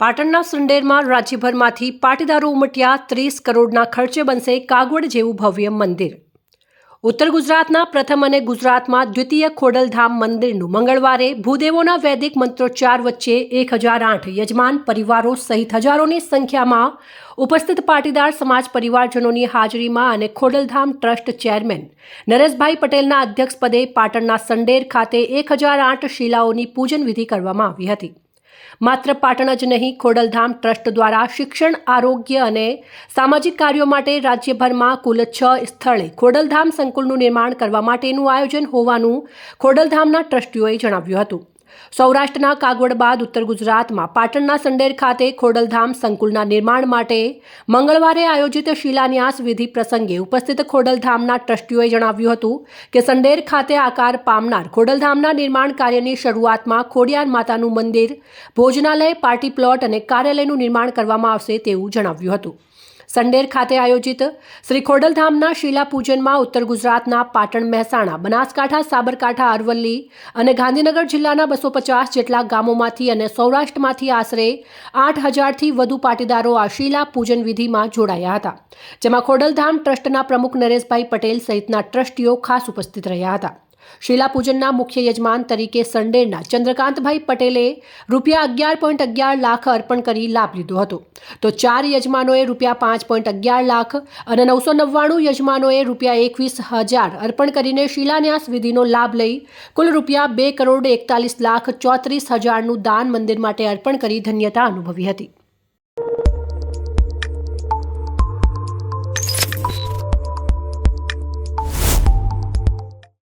પાટણના સુંડેરમાં રાજ્યભરમાંથી પાટીદારો ઉમટ્યા ત્રીસ કરોડના ખર્ચે બનશે કાગવડ જેવું ભવ્ય મંદિર. ઉત્તર ગુજરાતના પ્રથમ અને ગુજરાતમાં દ્વિતીય ખોડલધામ મંદિરનું મંગળવારે ભૂદેવોના વૈદિક મંત્રોચ્ચાર વચ્ચે એક હજાર આઠ યજમાન પરિવારો સહિત હજારોની સંખ્યામાં ઉપસ્થિત પાટીદાર સમાજ પરિવારજનોની હાજરીમાં અને ખોડલધામ ટ્રસ્ટ ચેરમેન નરેશભાઈ પટેલના અધ્યક્ષપદે પાટણના સંડેર ખાતે એક હજાર આઠ શિલાઓની પૂજન વિધિ કરવામાં આવી હતી. માત્ર પાટણ જ નહીં, ખોડલધામ ટ્રસ્ટ દ્વારા શિક્ષણ, આરોગ્ય અને સામાજિક કાર્યો માટે રાજ્યભરમાં કુલ છ સ્થળે ખોડલધામ સંકુલનું નિર્માણ કરવા માટેનું આયોજન હોવાનું ખોડલધામના ટ્રસ્ટીઓએ જણાવ્યું હતું. સૌરાષ્ટ્રના કાગવડ બાદ ઉત્તર ગુજરાતમાં પાટણના સંડેર ખાતે ખોડલધામ સંકુલના નિર્માણ માટે મંગળવારે આયોજિત શિલાન્યાસ વિધિ પ્રસંગે ઉપસ્થિત ખોડલધામના ટ્રસ્ટીઓએ જણાવ્યું હતું કે સંડેર ખાતે આકાર પામનાર ખોડલધામના નિર્માણ કાર્યની શરૂઆતમાં ખોડિયાર માતાનું મંદિર, ભોજનાલય, પાર્ટી પ્લોટ અને કાર્યાલયનું નિર્માણ કરવામાં આવશે તેવું જણાવ્યું હતું. સંડેર ખાતે આયોજિત શ્રી ખોડલધામના શિલા પૂજનમાં ઉત્તર ગુજરાતના પાટણ મહેસાણા, બનાસકાંઠા, સાબરકાંઠા, અરવલ્લી અને ગાંધીનગર જિલ્લાના બસો પચાસ જેટલા ગામોમાંથી અને સૌરાષ્ટ્રમાંથી આશરે આઠ હજારથી વધુ પાટીદારો આ શિલા પૂજન વિધિમાં જોડાયા હતા, જેમાં ખોડલધામ ટ્રસ્ટના પ્રમુખ નરેશભાઈ પટેલ સહિતના ટ્રસ્ટીઓ ખાસ ઉપસ્થિત રહ્યા હતા. શિલા પૂજનના મુખ્ય યજમાન તરીકે સંડેરના ચંદ્રકાંતભાઈ પટેલે રૂપિયા અગિયાર પોઈન્ટ અગિયાર લાખ અર્પણ કરી લાભ લીધો હતો. તો ચાર યજમાનોએ રૂપિયા પાંચ પોઈન્ટ અગિયાર લાખ અને નવસો નવ્વાણું યજમાનોએ રૂપિયા એકવીસ હજાર અર્પણ કરીને શિલાન્યાસ વિધિનો લાભ લઈ કુલ રૂપિયા બે કરોડ એકતાલીસ લાખ ચોત્રીસ હજારનું દાન મંદિર માટે અર્પણ કરી ધન્યતા અનુભવી હતી.